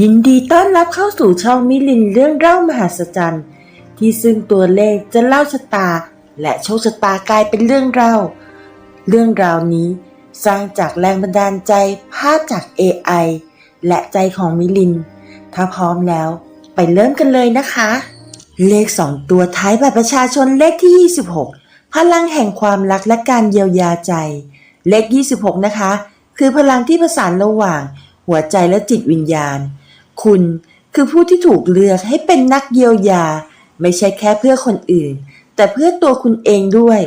ยินดีต้อนรับเข้าสู่ช่องมิลินเรื่องเล่ามหัศจรรย์ ที่ซึ่งตัวเลขจะเล่าชะตา และโชคชะตากลายเป็นเรื่องเล่า เรื่องราวนี้สร้างจากแรงบันดาลใจภาพจาก AI และใจของมิลิน ถ้าพร้อมแล้วไปเริ่มกันเลยนะคะ เลขสองตัวท้ายบัตรประชาชนเลขที่ 26 พลังแห่งความรักและการเยียวยาใจ เลข 26 นะคะ คือพลังที่ประสานระหว่าง หัวใจและจิตวิญญาณ คุณคือผู้ที่ถูกเลือกให้เป็นนักเยียวยา ไม่ใช่แค่เพื่อคนอื่น แต่เพื่อตัวคุณเองด้วย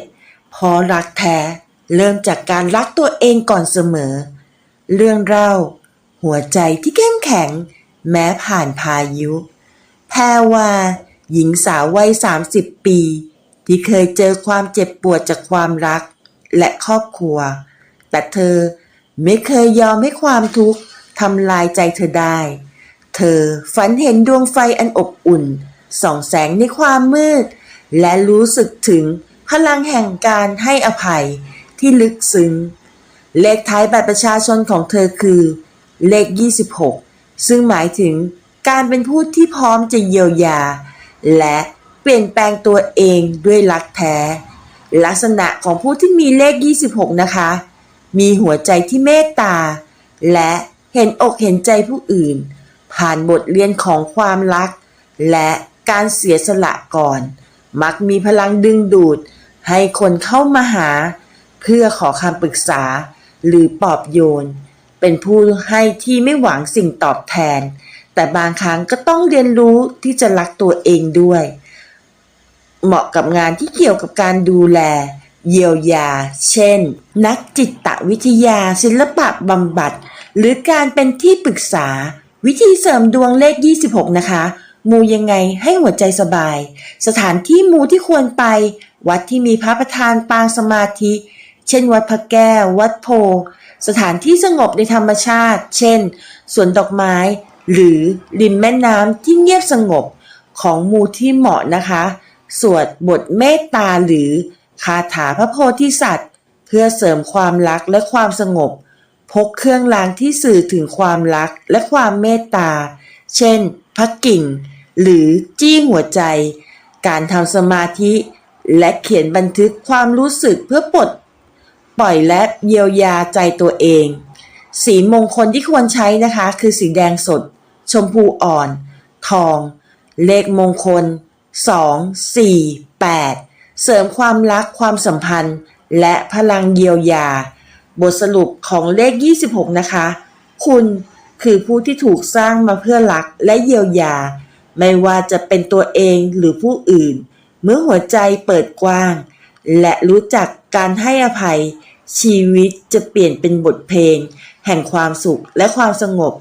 พอรักแท้ เริ่มจากการรักตัวเองก่อนเสมอ เรื่องเล่า หัวใจที่เข้มแข็ง แม้ผ่านพายุ แพรวา หญิงสาววัย 30 ปี ที่เคยเจอความเจ็บปวดจากความรัก และครอบครัว แต่เธอไม่เคยยอมให้ความทุกข์ทำลายใจเธอได้ เธอฝันเห็นดวงไฟอันอบอุ่น ส่องแสงในความมืด และรู้สึกถึงพลังแห่งการให้อภัยที่ลึกซึ้ง เลขท้ายบัตรประชาชนของเธอคือ เลข 26 ซึ่งหมายถึงการเป็นผู้ที่พร้อมจะเยียวยา และเปลี่ยนแปลงตัวเองด้วยรักแท้ ลักษณะของผู้ที่มีเลข 26 นะคะ มีหัวใจที่เมตตา และเห็นอกเห็นใจผู้อื่น ผ่านบทเรียนของความรัก และการเสียสละก่อน มักมีพลังดึงดูด ให้คนเข้ามาหา เพื่อขอคำปรึกษา หรือปลอบโยน เป็นผู้ให้ที่ไม่หวังสิ่งตอบแทน แต่บางครั้งก็ต้องเรียนรู้ที่จะรักตัวเองด้วย เหมาะกับงานที่เกี่ยวกับการดูแล เยียวยา เช่น นักจิตวิทยา ศิลปะบำบัด หรือการเป็นที่ปรึกษา วิธีเสริมดวงเลข 26 นะคะ มูยังไงให้หัวใจสบาย สถานที่มูที่ควรไป วัดที่มีพระประธานปางสมาธิ เช่น วัดพระแก้ว วัดโพ สถานที่สงบในธรรมชาติ เช่น สวนดอกไม้ หรือริมแม่น้ำที่เงียบสงบของมูที่เหมาะนะคะ สวดบทเมตตาหรือคาถาพระโพธิสัตว์ เพื่อเสริมความรักและความสงบ พกเครื่องรางที่สื่อถึงความรักและความเมตตา เช่นพระกิ่ง หรือจี้หัวใจ การทำสมาธิและเขียนบันทึกความรู้สึกเพื่อปลดปล่อยและเยียวยาใจตัวเอง สีมงคลที่ควรใช้นะคะ คือสีแดงสด ชมพูอ่อน ทอง เลขมงคล 2 4 8 เสริมความรักความสัมพันธ์ และพลังเยียวยา บทสรุปของเลข 26 นะคะ คุณคือผู้ที่ถูกสร้างมาเพื่อรักและเยียวยา ไม่ว่าจะเป็นตัวเองหรือผู้อื่น เมื่อหัวใจเปิดกว้าง และรู้จักการให้อภัย ชีวิตจะเปลี่ยนเป็นบทเพลง แห่งความสุขและความสงบ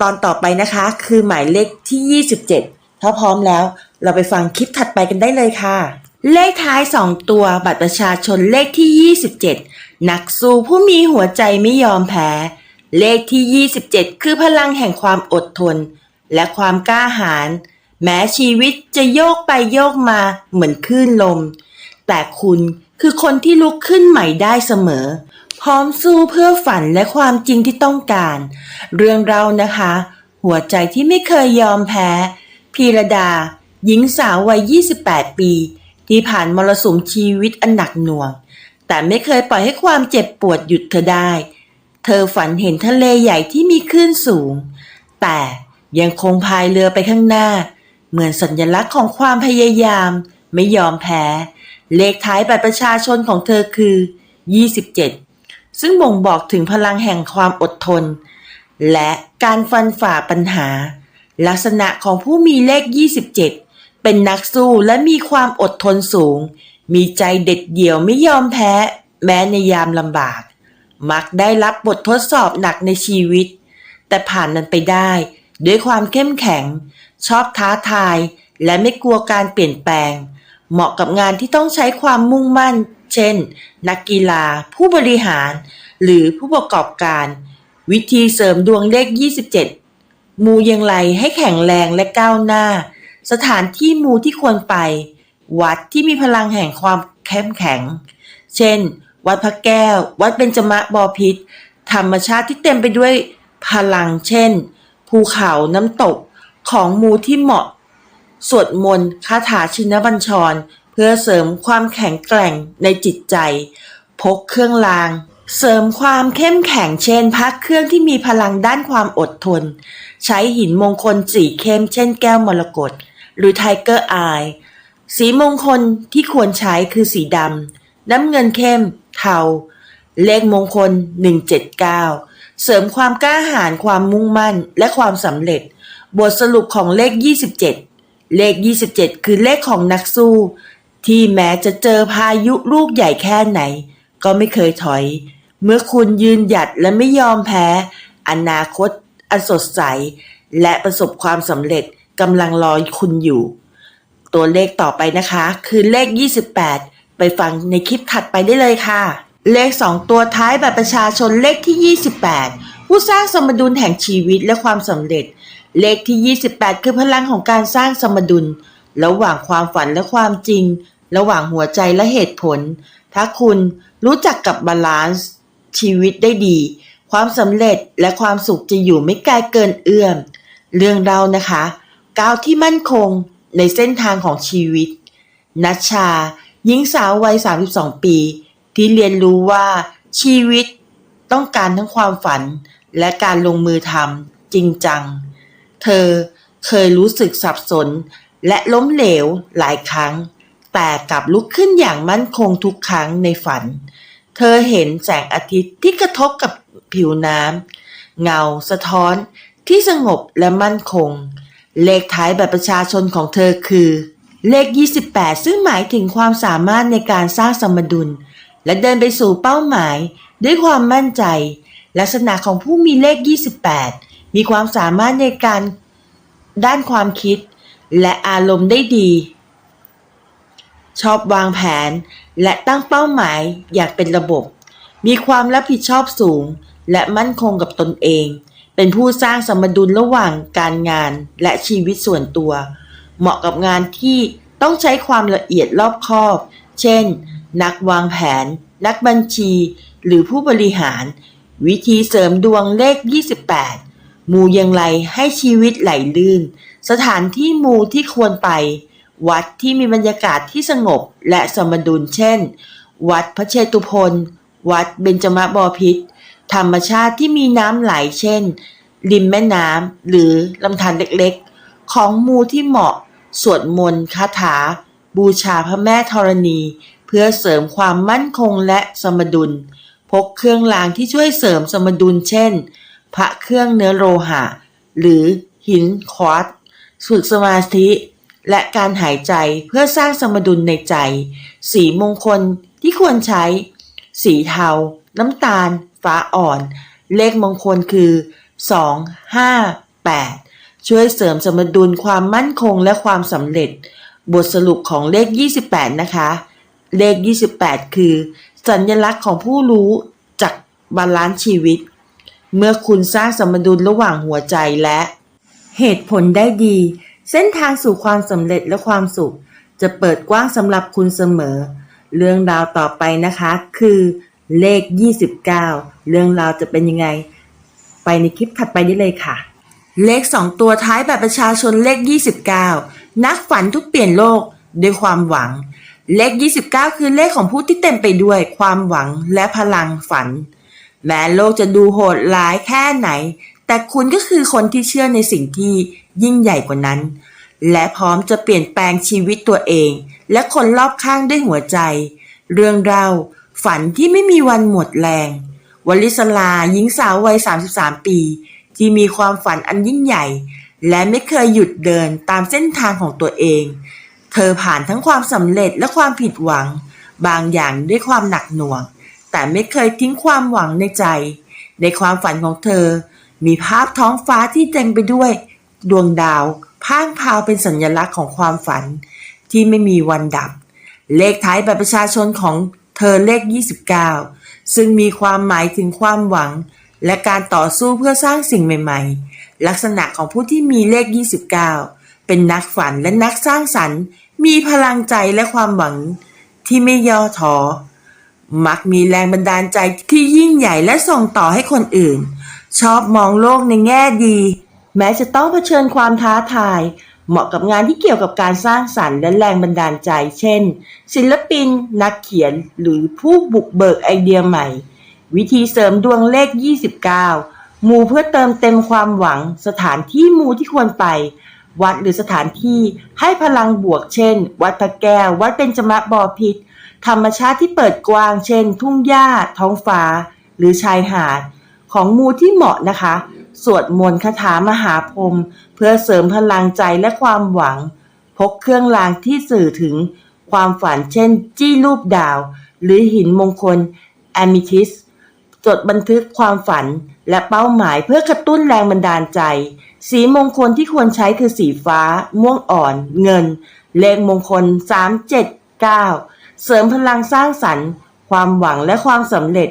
ตอนต่อไปนะคะคือหมายเลขที่ 27 ถ้าพร้อมแล้วเราไปฟังคลิปถัดไปกันได้เลยค่ะ เลขท้าย 2 ตัวบัตรประชาชนเลขที่ 27 นักสู้ผู้มีหัวใจไม่ยอมแพ้ เลขที่ 27 คือพลังแห่งความอดทน และความกล้าหาญแม้ชีวิตจะโยกไปโยกมาเหมือนคลื่นลม แต่คุณคือคนที่ลุกขึ้นใหม่ได้เสมอ พร้อมสู้เพื่อฝันและความจริงที่ต้องการ เรื่องเรานะคะ หัวใจที่ไม่เคยยอมแพ้ พีรดา หญิงสาววัย 28 ปี ที่ผ่านมรสุมชีวิตอันหนักหน่วง แต่ไม่เคยปล่อยให้ความเจ็บปวดหยุดเธอได้ เธอฝันเห็นทะเลใหญ่ที่มีคลื่นสูง แต่ยังคงพายเรือไปข้างหน้า เหมือนสัญลักษณ์ของความพยายาม ไม่ยอมแพ้ เลขท้ายบัตรประชาชนของเธอคือ 27 ซึ่งบ่งบอกถึงพลังแห่งความอดทน และการฟันฝ่าปัญหา ลักษณะของผู้มีเลข 27 เป็นนักสู้และมีความอดทนสูง มีใจเด็ดเดี่ยวไม่ยอมแพ้ แม้ในยามลำบาก มักได้รับบททดสอบหนักในชีวิต แต่ผ่านมันไปได้ ด้วยความเข้มแข็ง ชอบท้าทาย และไม่กลัวการเปลี่ยนแปลง เหมาะกับงานที่ต้องใช้ความมุ่งมั่น เช่น นักกีฬา ผู้บริหาร หรือผู้ประกอบการ วิธีเสริมดวงเลข 27 มูยังไรให้แข็งแรงและก้าวหน้า สถานที่มูที่ควรไป วัดที่มีพลังแห่งความเข้มแข็ง เช่น วัดพระแก้ว วัดเบญจมะบอพิษ ธรรมชาติที่เต็มไปด้วยพลัง เช่น ภูเขาน้ำตกของมูที่เหมาะ สวดมนต์คาถาชินบัญชร เพื่อเสริมความแข็งแกร่งในจิตใจ พกเครื่องราง เสริมความเข้มแข็งเช่นพักเครื่องที่มีพลังด้านความอดทน ใช้หินมงคลสีเข้ม เช่นแก้วมรกตหรือไทเกอร์อาย สีมงคลที่ควรใช้คือสีดำ น้ำเงินเข้ม เทา เลขมงคล 179 เสริมความกล้าหาญความมุ่งมั่นและความสำเร็จ บทสรุปของเลข 27 เลข 27 คือเลขของนักสู้ ที่แม้จะเจอพายุลูกใหญ่แค่ไหน ก็ไม่เคยถอย เมื่อคุณยืนหยัดและไม่ยอมแพ้ อนาคตอันสดใส และประสบความสำเร็จกำลังรอคุณอยู่ ตัวเลขต่อไปนะคะ คือเลข 28 ไปฟังในคลิปถัดไปได้เลยค่ะ เลข 2 ตัวท้ายบัตรประชาชนเลขที่ 28 ผู้สร้างสมดุลแห่งชีวิตและความสำเร็จ เลขที่ 28 คือพลังของการสร้างสมดุล ระหว่างความฝันและความจริง ระหว่างหัวใจและเหตุผล ถ้าคุณรู้จักกับบาลานซ์ชีวิตได้ดี ความสำเร็จและความสุขจะอยู่ไม่ไกลเกินเอื้อมเรื่องเรานะคะก้าวที่มั่นคง ในเส้นทางของชีวิต นัชชา หญิงสาววัย 32 ปี ที่เรียนรู้ว่าชีวิตต้องการทั้งความฝันและการลงมือทำจริงจัง เธอเคยรู้สึกสับสนและล้มเหลวหลายครั้ง แต่กลับลุกขึ้นอย่างมั่นคงทุกครั้งในฝัน เธอเห็นแสงอาทิตย์ที่กระทบกับผิวน้ำเงาสะท้อนที่สงบและมั่นคง เลขท้ายบัตรประชาชนของเธอคือ เลข 28 ซึ่งหมายถึงความสามารถในการสร้างสมดุล และเดินไปสู่เป้าหมาย ด้วยความมั่นใจ ลักษณะของผู้มีเลข 28 มีความสามารถในการด้านความคิด และอารมณ์ได้ดี ชอบวางแผน และตั้งเป้าหมายอย่างเป็นระบบ มีความรับผิดชอบสูง และมั่นคงกับตนเอง เป็นผู้สร้างสมดุลระหว่างการงานและชีวิตส่วนตัว เหมาะกับงานที่ต้องใช้ความละเอียดรอบคอบ เช่น นักวางแผน นักบัญชี หรือผู้บริหาร วิธีเสริมดวงเลข 28 มูอย่างไรให้ชีวิตไหลลื่น สถานที่มูที่ควรไป วัดที่มีบรรยากาศที่สงบและสมดุลเช่น วัดพระเชตุพนวัดเบญจมบพิตร ธรรมชาติที่มีน้ำไหลเช่น ริมแม่น้ำหรือลำธารเล็กๆ ของมูที่เหมาะ สวดมนต์คาถา บูชาพระแม่ธรณี เพื่อเสริมความมั่นคงและสมดุล พกเครื่องรางที่ช่วยเสริมสมดุลเช่น พระเครื่องเนื้อโลหะ หรือหินควอตฝึกสมาธิและการหายใจเพื่อสร้างสมดุลในใจ สีมงคลที่ควรใช้ สีเทา น้ำตาล ฟ้าอ่อน เลขมงคลคือ 2 5 8 ช่วยเสริมสมดุลความมั่นคงและความสำเร็จ บทสรุปของเลข 28 นะคะ เลข 28 คือ สัญลักษณ์ของผู้รู้จากบาลานซ์ชีวิต เมื่อคุณสร้างสมดุลระหว่างหัวใจและ เหตุผลได้ดี เส้นทางสู่ความสำเร็จและความสุข จะเปิดกว้างสำหรับคุณเสมอ เรื่องราวต่อไปนะคะคือ เลข 29 เรื่องราวจะเป็นยังไง ไปในคลิปถัดไปได้เลยค่ะ เลข 2 ตัวท้ายแบบประชาชนเลข 29 นักฝันทุกเปลี่ยนโลกด้วยความหวัง เลข 29 คือเลขของผู้ที่เต็มไปด้วยความหวังและพลังฝัน แม้โลกจะดูโหดร้ายแค่ไหน แต่คุณก็คือคนที่เชื่อในสิ่งที่ยิ่งใหญ่กว่านั้น และพร้อมจะเปลี่ยนแปลงชีวิตตัวเอง และคนรอบข้างด้วยหัวใจ เรื่องราว ฝันที่ไม่มีวันหมดแรง วลิศลาหญิงสาววัย 33 ปี ที่มีความฝันอันยิ่งใหญ่ และไม่เคยหยุดเดินตามเส้นทางของตัวเอง เธอผ่านทั้งความสำเร็จและความผิดหวัง บางอย่างด้วยความหนักหน่วง แต่ไม่เคยทิ้งความหวังในใจ ในความฝันของเธอ มีภาพท้องฟ้าที่เต็มไปด้วย ดวงดาวพ่างพาวเป็นสัญลักษณ์ของความฝันที่ไม่มีวันดับ เลขท้ายบัตรประชาชนของ อเลข 29 ซึ่งมีความหมายถึงความหวัง และการต่อสู้เพื่อสร้างสิ่งใหม่ ๆ ลักษณะของผู้ที่มีเลข 29 เป็นนักฝันและนักสร้างสรรค์ มีพลังใจและความหวังที่ไม่ย่อท้อ มักมีแรงบันดาลใจที่ยิ่งใหญ่และส่งต่อให้คนอื่น ชอบมองโลกในแง่ดี แม้จะต้องเผชิญความท้าทาย เหมาะกับงานที่เกี่ยวกับการสร้างสรรค์และแรงบันดาลใจ เช่น ศิลปิน นักเขียน หรือผู้บุกเบิกไอเดียใหม่ วิธีเสริมดวงเลข 29 มูเพื่อเติมเต็มความหวัง สถานที่มูที่ควรไป วัดหรือสถานที่ให้พลังบวกเช่น วัดพระแก้ว วัดเบญจมบอพิษ ธรรมชาติที่เปิดกว้าง เช่น ทุ่งหญ้า ท้องฟ้า หรือชายหาด ของมูที่เหมาะนะคะสวดมนต์คาถามหาพรหม พื่อเสริมพลังใจและความหวัง พกเครื่องรางที่สื่อถึงความฝันเช่น จี้รูปดาว หรือหินมงคลแอมิทิสจดบันทึกความฝันและเป้าหมายเพื่อกระตุ้นแรงบันดาลใจ สีมงคลที่ควรใช้คือสีฟ้า ม่วงอ่อน เงิน เลขมงคล 379 เสริมพลังสร้างสรรค์ ความหวังและความสำเร็จ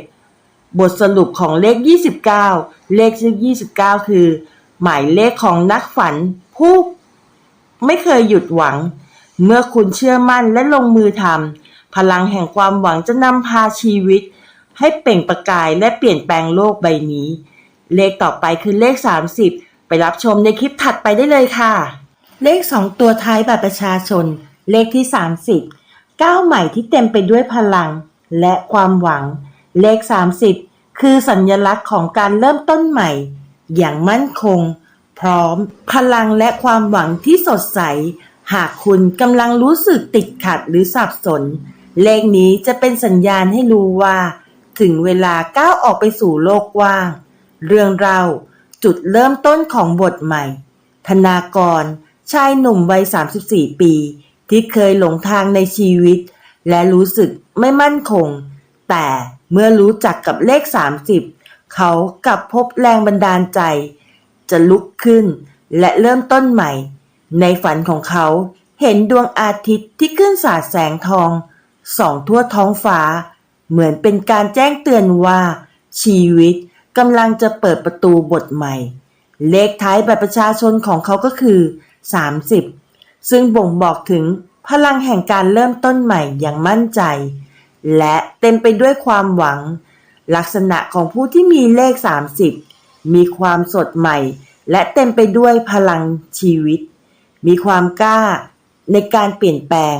บทสรุปของเลข 29 เลขที่29 คือ หมายเลขของนักฝันผู้ไม่เคยหยุดหวัง เมื่อคุณเชื่อมั่นและลงมือทำพลังแห่งความหวังจะนำพาชีวิต ให้เปล่งประกายและเปลี่ยนแปลงโลกใบนี้ เลขต่อไปคือเลข 30 ไปรับชมในคลิปถัดไปได้เลยค่ะ เลข 2 ตัวท้ายบัตรประชาชน เลขที่ 30 ก้าวใหม่ที่เต็มไปด้วยพลังและความหวัง เลข 30 คือสัญลักษณ์ของการเริ่มต้นใหม่ อย่างมั่นคง พร้อม พลังและความหวังที่สดใส หากคุณกำลังรู้สึกติดขัดหรือสับสน เลขนี้จะเป็นสัญญาณให้รู้ว่า ถึงเวลาก้าวออกไปสู่โลกกว้าง เรื่องเราวจุดเริ่มต้นของบทใหม่ ธนากร ชายหนุ่มวัย 34 ปี ที่เคยหลงทางในชีวิต และรู้สึกไม่มั่นคง แต่เมื่อรู้จักกับเลข 30 เขากลับพบแรงบันดาลใจ จะลุกขึ้น และเริ่มต้นใหม่ ในฝันของเขาเห็นดวงอาทิตย์ที่ขึ้นสาดแสงทอง ส่องทั่วท้องฟ้า เหมือนเป็นการแจ้งเตือนว่า ชีวิตกำลังจะเปิดประตูบทใหม่ เลขท้ายบัตรประชาชนของเขาก็คือ 30 ซึ่งบ่งบอกถึงพลังแห่งการเริ่มต้นใหม่อย่างมั่นใจ และเต็มไปด้วยความหวัง ลักษณะของผู้ที่มีเลข 30 มีความสดใหม่ และเต็มไปด้วยพลังชีวิต มีความกล้าในการเปลี่ยนแปลง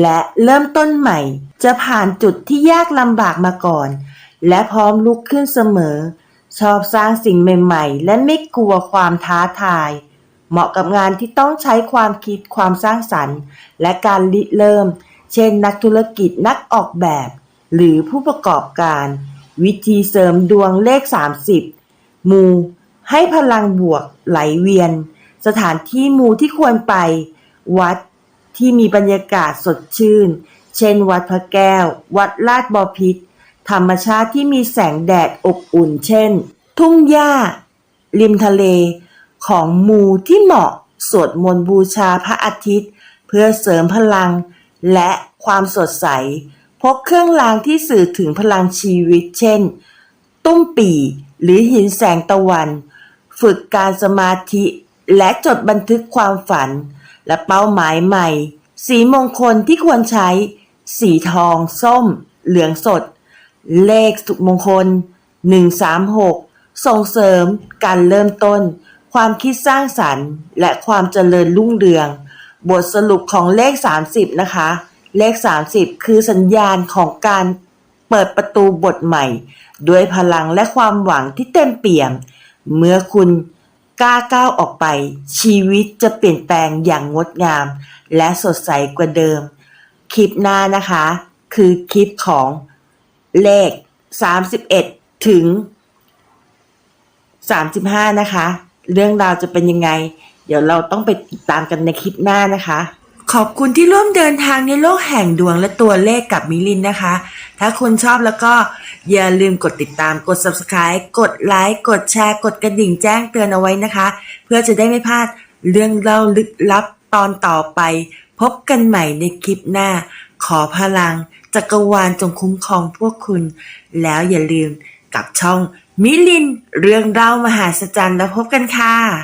และเริ่มต้นใหม่ จะผ่านจุดที่ยากลำบากมาก่อน และพร้อมลุกขึ้นเสมอ ชอบสร้างสิ่งใหม่ ๆ และไม่กลัวความท้าทาย เหมาะกับงานที่ต้องใช้ความคิดความสร้างสรรค์ และการริเริ่ม เช่น นักธุรกิจนักออกแบบ หรือผู้ประกอบการ วิธีเสริมดวงเลข 30 มู ให้พลังบวกไหลเวียน สถานที่มูที่ควรไป วัดที่มีบรรยากาศสดชื่น เช่น วัดพระแก้ว วัดลาดบอพิษธรรมชาติที่มีแสงแดดอบอุ่น เช่น ทุ่งหญ้า ริมทะเล ของมูที่เหมาะสวดมนต์บูชาพระอาทิตย์ เพื่อเสริมพลังและความสดใส พกเครื่องรางที่สื่อถึงพลังชีวิต เช่น ตุ้มปีหรือหินแสงตะวัน ฝึกการสมาธิและจดบันทึกความฝัน และเป้าหมายใหม่ สีมงคลที่ควรใช้ สีทอง ส้ม เหลืองสด เลขสุขมงคล 136 ส่งเสริมการเริ่มต้น ความคิดสร้างสรรค์ และความเจริญรุ่งเรือง บทสรุปของเลข 30 นะคะ เลข 30 คือสัญญาณของการเปิดประตูบทใหม่ ด้วยพลังและความหวังที่เต็มเปี่ยม เมื่อคุณกล้าก้าวออกไป ชีวิตจะเปลี่ยนแปลงอย่างงดงาม และสดใสกว่าเดิม คลิปหน้านะคะ คือคลิปของเลข 31 ถึง 35 นะคะ เรื่องราวจะเป็นยังไง เดี๋ยวเราต้องไปติดตามกันในคลิปหน้านะคะ ขอบคุณที่ร่วมเดินทางในโลกแห่งดวงและตัวเลขกับมิลินนะคะ ถ้าคุณชอบแล้วก็อย่าลืมกดติดตาม กด subscribe กดไลค์ กดแชร์ กดกระดิ่งแจ้งเตือนเอาไว้นะคะ เพื่อจะได้ไม่พลาดเรื่องเล่าลึกลับตอนต่อไป พบกันใหม่ในคลิปหน้า ขอพลังจักรวาลจงคุ้มครองพวกคุณ แล้วอย่าลืมกับช่องมิลิน เรื่องเล่ามหาศจรรย์แล้วพบกันค่ะ